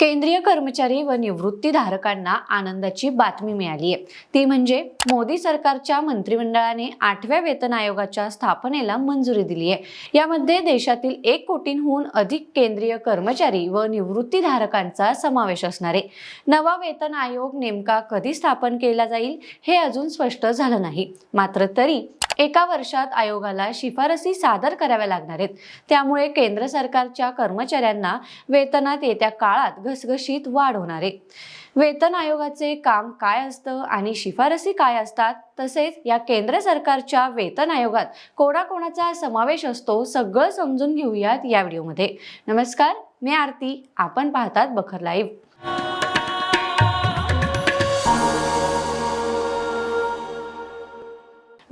केंद्रीय कर्मचारी व निवृत्तीधारकांना आनंदाची बातमी मिळाली आहे. ती म्हणजे मोदी सरकारच्या मंत्रिमंडळाने आठव्या वेतन आयोगाच्या स्थापनेला मंजुरी दिली आहे. यामध्ये देशातील एक कोटींहून अधिक केंद्रीय कर्मचारी व निवृत्तीधारकांचा समावेश असणार आहे. नवा वेतन आयोग नेमका कधी स्थापन केला जाईल हे अजून स्पष्ट झालं नाही. मात्र तरी एका वर्षात आयोगाला शिफारसी सादर कराव्या लागणार आहेत. त्यामुळे केंद्र सरकारच्या कर्मचाऱ्यांना वेतनात येत्या काळात घसघशीत वाढ होणार आहे. वेतन आयोगाचे काम काय असतं आणि शिफारसी काय असतात? तसेच या केंद्र सरकारच्या वेतन आयोगात कोणाकोणाचा समावेश असतो? सगळं समजून घेऊयात या व्हिडिओमध्ये. नमस्कार मी आरती. आपण पाहतात बखर लाईव्ह.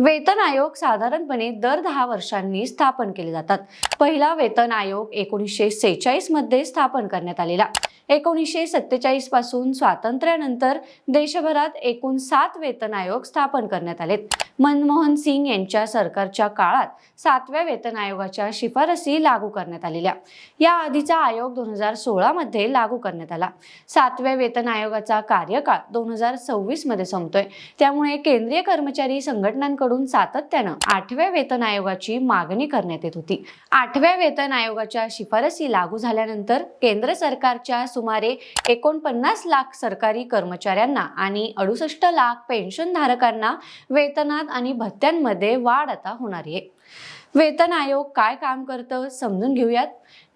वेतन आयोग साधारणपणे दर दहा वर्षांनी स्थापन केले जातात. पहिला वेतन आयोग एकोणीसशे सेहेचाळीसमध्ये स्थापन करण्यात आलेला. एकोणीसशे सत्तेचाळीसपासून स्वातंत्र्यानंतर देशभरात एकूण सात वेतन आयोग स्थापन करण्यात आलेत. मनमोहन सिंग यांच्या सरकारच्या काळात सातव्या वेतन आयोगाच्या शिफारसी लागू करण्यात आलेल्या. या आधीचा आयोग दोन हजार सोळा मध्ये लागू करण्यात आला. सातव्या वेतन आयोगाचा कार्यकाळ दोन हजार सव्वीसमध्ये संपतोय. त्यामुळे केंद्रीय कर्मचारी संघटनांकडून सातत्यानं आठव्या वेतन आयोगाची मागणी करण्यात येत होती. आठव्या वेतन आयोगाच्या शिफारसी लागू झाल्यानंतर केंद्र सरकारच्या सुमारे एकोणपन्नास लाख सरकारी कर्मचाऱ्यांना आणि अडुसष्ट लाख पेन्शनधारकांना वेतनात आणि भत्त्यांमध्ये वाढ आता होणार आहे. वेतन आयोग काय काम करतं समजून घेऊयात.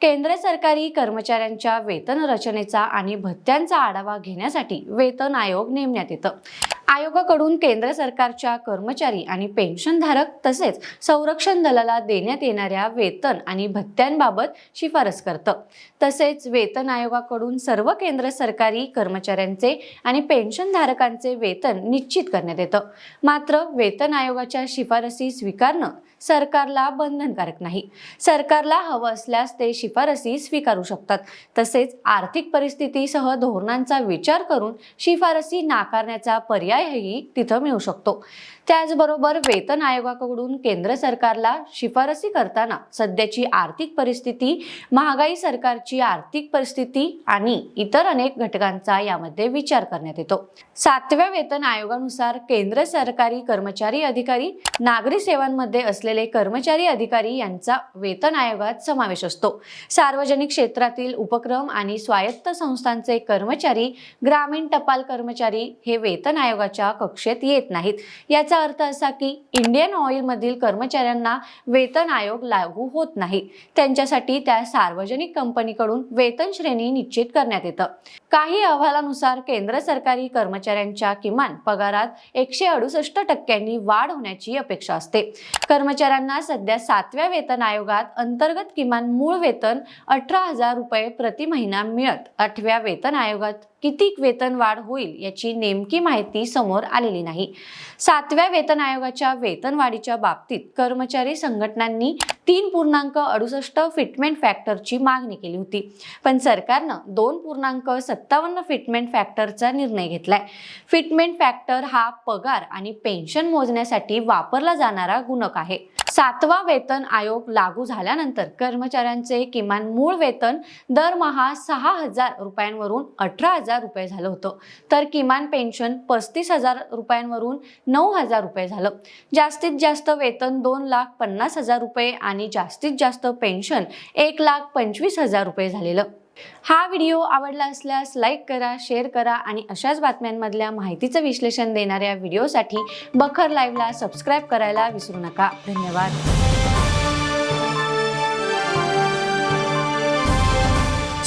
केंद्र सरकारी कर्मचाऱ्यांच्या वेतन रचनेचा आणि भत्त्यांचा आढावा घेण्यासाठी वेतन आयोग नेमण्यात येतं. आयोगाकडून केंद्र सरकारच्या कर्मचारी आणि पेन्शनधारक तसेच संरक्षण दलाला देण्यात येणाऱ्या वेतन आणि भत्त्यांबाबत शिफारस करतं. तसेच वेतन आयोगाकडून सर्व केंद्र सरकारी कर्मचाऱ्यांचे आणि पेन्शनधारकांचे वेतन निश्चित करण्यात येतं. मात्र वेतन आयोगाच्या शिफारसी स्वीकारणं सरकारला बंधनकारक नाही. सरकारला हवं असल्यास ते शिफारसी स्वीकारू शकतात. तसेच आर्थिक परिस्थितीसह धोरणांचा विचार करून शिफारसी नाकारण्याचा पर्याय पर्यायही तिथं मिळू शकतो. त्याचबरोबर वेतन आयोगाकडून केंद्र सरकारला शिफारसी करताना सध्याची आर्थिक परिस्थिती महागाई सरकारची आर्थिक परिस्थिती आणि इतर अनेक घटकांचा यामध्ये विचार करण्यात येतो. सातव्या वेतन आयोगानुसार केंद्र सरकारी कर्मचारी अधिकारी नागरी सेवांमध्ये असलेले कर्मचारी अधिकारी यांचा वेतन आयोगात समावेश असतो. सार्वजनिक क्षेत्रातील उपक्रम आणि स्वायत्त संस्थांचे कर्मचारी ग्रामीण टपाल कर्मचारी हे वेतन आयोगाच्या कक्षेत येत नाहीत. याचा अर्थ असा की इंडियन ऑइल मधील कर्मचाऱ्यांना वेतन आयोग लागू होत नाही. त्यांच्यासाठी त्या सार्वजनिक कंपनीकडून वेतन श्रेणी निश्चित करण्यात येतं. काही अहवालानुसार केंद्र सरकारी कर्मचाऱ्यांच्या किमान पगारात एकशे अडुसष्ट टक्क्यांनी वाढ होण्याची अपेक्षा असते. कर्मचाऱ्यांना सध्या सातव्या वेतन आयोगात अंतर्गत किमान मूळ वेतन अठरा हजार रुपये प्रति महिना मिळत आठव्या वेतन आयोगात किती वेतन वाढ होईल याची नेमकी माहिती समोर आलेली नाही. सातव्या वेतन आयोगाच्या वेतन वाढीच्या बाबतीत कर्मचारी संघटनांनी तीन पूर्णांक अडुसष्ट फिटमेंट फॅक्टरची मागणी केली होती. पण सरकारनं दोन पूर्णांक सत्तावन्न फिटमेंट फॅक्टरचा निर्णय घेतलाय. फिटमेंट फॅक्टर हा पगार आणि पेन्शन मोजण्यासाठी वापरला जाणारा गुणक आहे. सातवा वेतन आयोग लागू झाल्यानंतर कर्मचाऱ्यांचे किमान मूळ वेतन दरमहा सहा हजार रुपयांवरून अठरा हजार हजार रुपये झालं होतं. तर किमान पेन्शन पस्तीस हजार रुपयांवरून नऊ हजार रुपये झालं. जास्तीत जास्त वेतन दोन लाख पन्नास हजार रुपये आणि जास्तीत जास्त पेन्शन एक लाख पंचवीस हजार रुपये झालेलं. हा व्हिडिओ आवडला असल्यास लाईक करा शेअर करा आणि अशाच बातम्यांमधल्या माहितीचं विश्लेषण देणाऱ्या व्हिडिओसाठी बखर लाईव्हला सबस्क्राईब करायला विसरू नका. धन्यवाद.